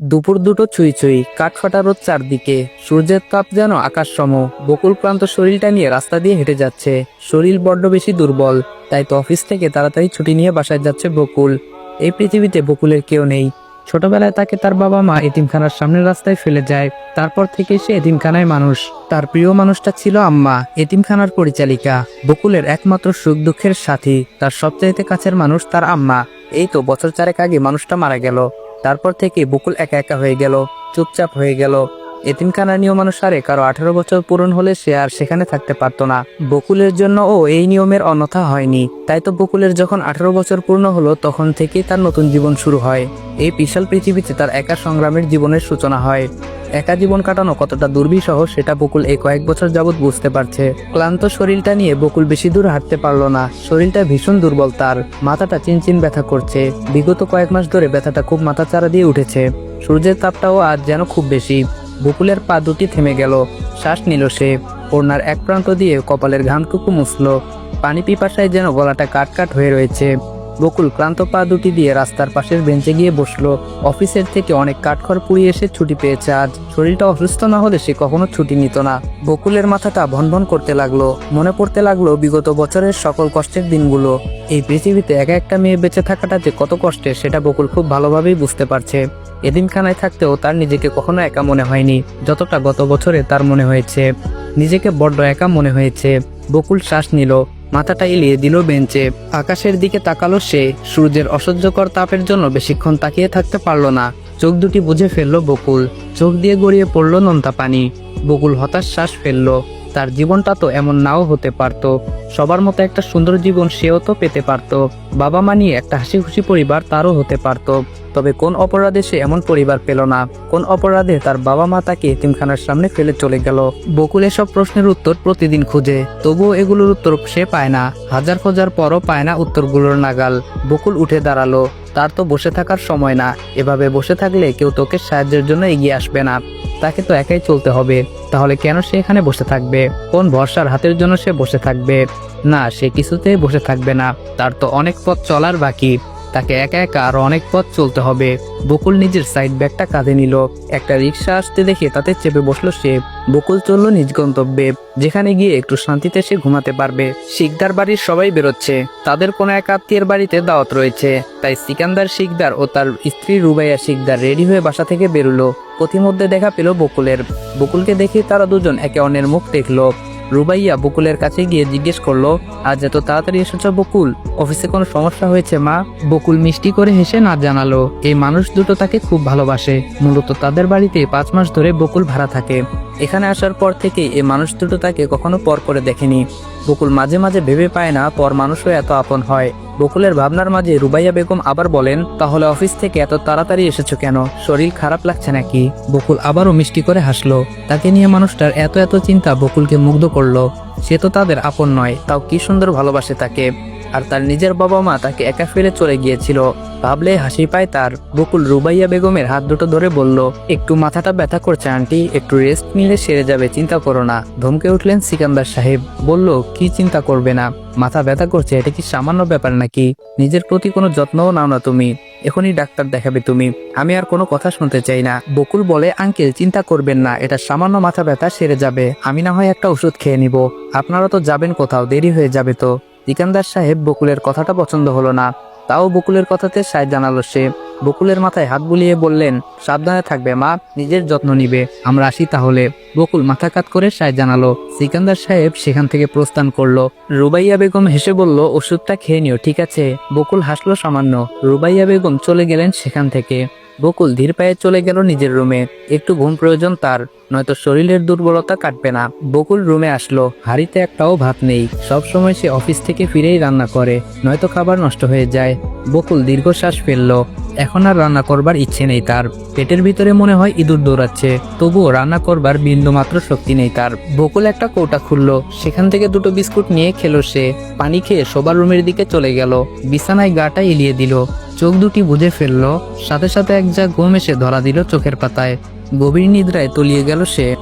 দুপুর দুটো ছুঁই ছুঁই কাঠফাটা রোদ চারদিকে। সূর্যের তাপ যেন আকাশ সম বকুল ক্লান্ত শরীরটা নিয়ে রাস্তা দিয়ে হেঁটে যাচ্ছে। শরীর বড্ড বেশি দুর্বল, তাই তো অফিস থেকে তাড়াতাড়ি ছুটি নিয়ে বাসায় যাচ্ছে বকুল। এই পৃথিবীতে বকুলের কেউ নেই। ছোটবেলায় তাকে তার বাবা মা এতিমখানার সামনের রাস্তায় ফেলে যায়। তারপর থেকে সে এতিমখানায় মানুষ। তার প্রিয় মানুষটা ছিল আম্মা, এতিমখানার পরিচালিকা। বকুলের একমাত্র সুখ দুঃখের সাথী, তার সবচাইতে কাছের মানুষ তার আম্মা। এই তো বছর চারেক আগে মানুষটা মারা গেল। তারপর থেকে বকুল একা একা হয়ে গেল চুপচাপ হয়ে গেল। এতিমখানা নিয়ম অনুসারে কারও আঠারো বছর পূরণ হলে সে আর সেখানে থাকতে পারতো না। বকুলের জন্য ও এই নিয়মের অন্যথা হয়নি। তাই তো বকুলের যখন আঠারো বছর পূর্ণ হলো, তখন থেকেই তার নতুন জীবন শুরু হয়। এই বিশাল পৃথিবীতে তার একা সংগ্রামের জীবনের সূচনা হয়। একা জীবন কাটানো কতটা দুর্বিষহ, সেটা বকুল এই কয়েক বছর যাবৎ বুঝতে পারছে। ক্লান্ত শরীরটা নিয়ে বকুল বেশি দূর হাঁটতে পারল না। শরীরটা ভীষণ দুর্বল তার। মাথাটা চিনচিন ব্যথা করছে। বিগত কয়েক মাস ধরে ব্যথাটা খুব মাথা চারা দিয়ে উঠেছে। সূর্যের তাপটাও আজ যেন খুব বেশি। বকুলের পা দুটি থেমে গেল। শ্বাস নিল সে। ওড়নার এক প্রান্ত দিয়ে কপালের ঘামটুকু মুছল। পানি পিপাসায় যেন গলাটা কাট কাট হয়ে রয়েছে। বকুল ক্লান্ত পা দুটি দিয়ে রাস্তার পাশের বেঞ্চে গিয়ে বসল। অফিসের থেকে অনেক কাঠখড় পুড়িয়ে এসে ছুটি পেয়েছে আজ। শরীরটা অসুস্থ না হলে সে কখনো ছুটি নিত না। বকুলের মাথাটা ভনভন করতে লাগল। মনে পড়তে লাগল বিগত বছরের সকল কষ্টের দিনগুলো। এই পৃথিবীতে একা একটা মেয়ে বেঁচে থাকাটা যে কত কষ্টের, সেটা বকুল খুব ভালোভাবেই বুঝতে পারছে। এদিনখানায় থাকতেও তার নিজেকে কখনো একা মনে হয়নি, যতটা গত বছরে তার মনে হয়েছে। নিজেকে বড্ড একা মনে হয়েছে। বকুল শ্বাস নিল, মাথাটা এলিয়ে দিল বেঞ্চে। আকাশের দিকে তাকালো সে, সূর্যের অসহ্যকর তাপের জন্য বেশিক্ষণ তাকিয়ে থাকতে পারল না। চোখ দুটি বুঝে ফেলল বকুল। চোখ দিয়ে গড়িয়ে পড়ল নোনতা পানি। বকুল হতাশ শ্বাস ফেলল। তার জীবনটা তো এমন নাও হতে পারতো। সবার মতো একটা সুন্দর জীবন সেও তো পেতে পারতো। বাবা মা নিয়ে একটা হাসি খুশি পরিবার তারও হতে পারতো। তবে কোন অপরাধে সে এমন পরিবার পেল না? কোন অপরাধে তার বাবা মা তাকে এতিমখানার সামনে ফেলে চলে গেল? বকুল এসব প্রশ্নের উত্তর প্রতিদিন খুঁজে। তবুও এগুলোর উত্তর সে পায় না। হাজার খোঁজার পরও পায় না উত্তরগুলোর নাগাল। বকুল উঠে দাঁড়াল। তার তো বসে থাকার সময় না। এভাবে বসে থাকলে কেউ তোকে সাহায্যের জন্য এগিয়ে আসবে না। তাকে তো একাই চলতে হবে। তাহলে কেন সে এখানে বসে থাকবে? কোন ভরসার হাতের জন্য সে বসে থাকবে? না, সে কিছুতেই বসে থাকবে না। তার তো অনেক পথ চলার বাকি। তাকে একা একা আরও অনেক পথ চলতে হবে। বকুল নিজের সাইড ব্যাগটা কাঁধে নিল। একটা রিক্সা আসতে দেখে তাতে চেপে বসল সে। বকুল চলল নিজ গন্তব্যে, যেখানে গিয়ে একটু শান্তিতে সে ঘুমাতে পারবে। শিকদার বাড়ির সবাই বেরোচ্ছে। তাদের কোনো এক আত্মীয়ের বাড়িতে দাওয়াত রয়েছে। তাই সিকান্দার শিকদার ও তার স্ত্রী রুবাইয়া শিকদার রেডি হয়ে বাসা থেকে বেরোলো। পথিমধ্যে দেখা পেল বকুলের। বকুলকে দেখে তারা দুজন একে অন্যের মুখ দেখল। রুবাইয়া বকুলের কাছে গিয়ে জিজ্ঞেস করল, আজ এত তাড়াতাড়ি এসেছ বকুল? অফিসে কোনো সমস্যা হয়েছে মা? বকুল মিষ্টি করে হেসে না জানালো, এই মানুষ দুটো তাকে খুব ভালোবাসে। মূলত তাদের বাড়িতে পাঁচ মাস ধরে বকুল ভাড়া থাকে। এখানে আসার পর থেকে এই মানুষ দুটো তাকে কখনো পর করে দেখেনি। বকুল মাঝে মাঝে ভেবে পায় না, পর মানুষও এত আপন হয়। বকুলের ভাবনার মাঝে রুবাইয়া বেগম আবার বলেন, তাহলে অফিস থেকে এত তাড়াতাড়ি এসেছ কেন? শরীর খারাপ লাগছে নাকি? বকুল আবারও মিষ্টি করে হাসলো। তাকে নিয়ে মানুষটার এত এত চিন্তা বকুলকে মুগ্ধ করল। সে তো তাদের আপন নয়, তাও কি সুন্দর ভালোবাসে তাকে। আর তার নিজের বাবা মা তাকে একা ফেলে চলে গিয়েছিল। ভাবলে হাসি পায় তার। বকুল রুবাইয়া বেগমের হাত দুটো ধরে বলল, একটু মাথাটা ব্যথা করছে, আন্টি। একটু রেস্ট নিলে সেরে যাবে, চিন্তা করো না। ধমকে উঠলেন সিকান্দার সাহেব। বলল, কি চিন্তা করবে না? মাথা ব্যথা করছে, এটা কি সামান্য ব্যাপার নাকি? নিজের প্রতি কোনো যত্নও নাও না তুমি। এখনই ডাক্তার দেখাবে তুমি। আমি আর কোনো কথা শুনতে চাই না। বকুল বলে, আঙ্কেল, চিন্তা করবেন না। এটা সামান্য মাথা ব্যথা, সেরে যাবে। আমি না হয় একটা ওষুধ খেয়ে নিব। আপনারা তো যাবেন কোথাও, দেরি হয়ে যাবে তো। সিকান্দার সাহেব বকুলের কথাটা পছন্দ হলো না। তাও বকুলের কথাতে সায় জানালো সে। বকুলের মাথায় হাত বুলিয়ে বললেন, সাবধানে থাকবে মা, নিজের যত্ন নিবে। আমরা আসি তাহলে। বকুল মাথা কাত করে সায় জানালো। সিকান্দার সাহেব সেখান থেকে প্রস্থান করল। রুবাইয়া বেগম হেসে বলল, ওষুধটা খেয়ে নিও, ঠিক আছে? বকুল হাসলো সামান্য। রুবাইয়া বেগম চলে গেলেন সেখান থেকে। বকুল ধীর পায়ে চলে গেল নিজের রুমে। একটু ঘুম প্রয়োজন তার, নয়তো শরীরের দুর্বলতা কাটবে না। বকুল রুমে আসলো। হাড়িতে একটাও ভাত নেই। সব সময় সে অফিস থেকে ফিরেই রান্না করে, নয়তো খাবার নষ্ট হয়ে যায়। বকুল দীর্ঘশ্বাস ফেলল। এখন আর রান্না করবার ইচ্ছে নেই তার। পেটের ভিতরে মনে হয় ইঁদুর দৌড়াচ্ছে। তবুও রান্না করবার বিন্দু মাত্র শক্তি নেই তার। বকুল একটা কৌটা খুললো। সেখান থেকে দুটো বিস্কুট নিয়ে খেলো সে। পানি খেয়ে সবার রুমের দিকে চলে গেল। বিছানায় গাটা এলিয়ে দিল। চোখ দুটি বুঝে ফেলল। সাথে সাথে এক যা ঘুম এসে ধরা দিল চোখের পাতায়। গভীর নিদ্রায় তলিয়ে গেল সে।